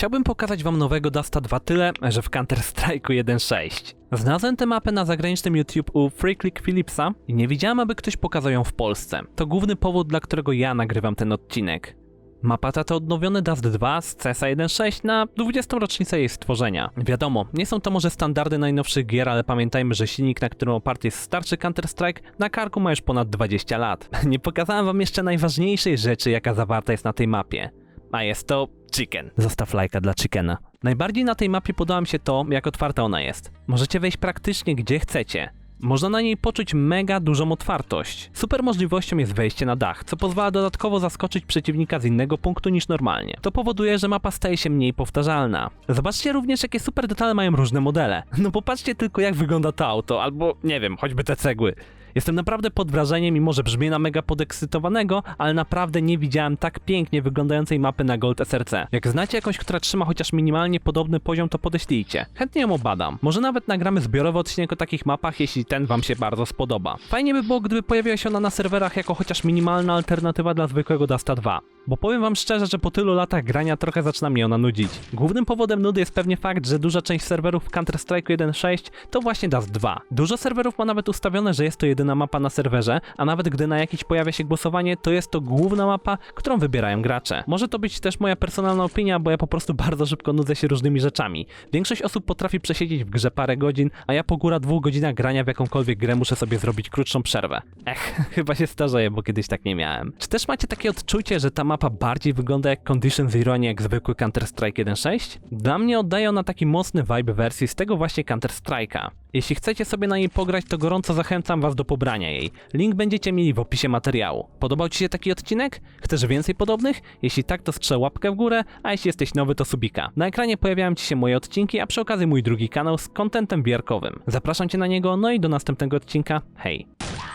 Chciałbym pokazać wam nowego Dasta 2 tyle, że w Counter-Strike'u 1.6. Znalazłem tę mapę na zagranicznym YouTube u Freeclick Philipsa i nie widziałem, aby ktoś pokazał ją w Polsce. To główny powód, dla którego ja nagrywam ten odcinek. Mapa ta to odnowiony Dust 2 z CSA 1.6 na 20. rocznicę jej stworzenia. Wiadomo, nie są to może standardy najnowszych gier, ale pamiętajmy, że silnik, na którym oparty jest starszy Counter-Strike, na karku ma już ponad 20 lat. Nie pokazałem wam jeszcze najważniejszej rzeczy, jaka zawarta jest na tej mapie. A jest to chicken. Zostaw lajka dla chickena. Najbardziej na tej mapie podoba mi się to, jak otwarta ona jest. Możecie wejść praktycznie gdzie chcecie. Można na niej poczuć mega dużą otwartość. Super możliwością jest wejście na dach, co pozwala dodatkowo zaskoczyć przeciwnika z innego punktu niż normalnie. To powoduje, że mapa staje się mniej powtarzalna. Zobaczcie również, jakie super detale mają różne modele. No popatrzcie tylko, jak wygląda to auto, albo nie wiem, choćby te cegły. Jestem naprawdę pod wrażeniem, mimo że brzmi na mega podekscytowanego, ale naprawdę nie widziałem tak pięknie wyglądającej mapy na Gold SRC. Jak znacie jakąś, która trzyma chociaż minimalnie podobny poziom, to podeślijcie. Chętnie ją obadam. Może nawet nagramy zbiorowy odcinek o takich mapach, jeśli ten wam się bardzo spodoba. Fajnie by było, gdyby pojawiła się ona na serwerach jako chociaż minimalna alternatywa dla zwykłego Dasta 2. Bo powiem wam szczerze, że po tylu latach grania trochę zaczyna mnie ona nudzić. Głównym powodem nudy jest pewnie fakt, że duża część serwerów w Counter-Strike 1.6 to właśnie Dust 2. Dużo serwerów ma nawet ustawione, że jest to jedyna mapa na serwerze, a nawet gdy na jakiś pojawia się głosowanie, to jest to główna mapa, którą wybierają gracze. Może to być też moja personalna opinia, bo ja po prostu bardzo szybko nudzę się różnymi rzeczami. Większość osób potrafi przesiedzieć w grze parę godzin, a ja po góra dwóch godzinach grania w jakąkolwiek grę muszę sobie zrobić krótszą przerwę. Ech, chyba się starzeję, bo kiedyś tak nie miałem. Czy też macie takie odczucie, że ta mapa bardziej wygląda jak Condition Zero, nie jak zwykły Counter-Strike 1.6? Dla mnie oddaje ona taki mocny vibe wersji z tego właśnie Counter-Strike'a. Jeśli chcecie sobie na niej pograć, to gorąco zachęcam was do pobrania jej. Link będziecie mieli w opisie materiału. Podobał ci się taki odcinek? Chcesz więcej podobnych? Jeśli tak, to strzel łapkę w górę, a jeśli jesteś nowy, to subika. Na ekranie pojawiają ci się moje odcinki, a przy okazji mój drugi kanał z kontentem wiarkowym. Zapraszam cię na niego, no i do następnego odcinka. Hej!